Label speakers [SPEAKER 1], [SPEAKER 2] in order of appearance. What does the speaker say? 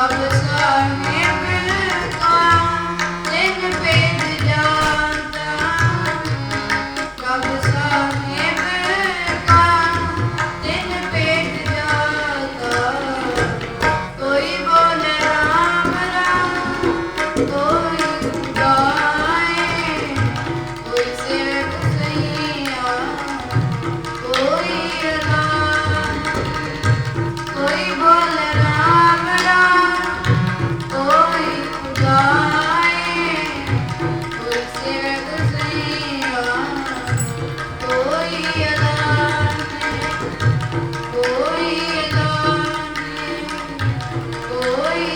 [SPEAKER 1] love this time. ਕੋਈ ਅਦਾਨ ਕੋਈ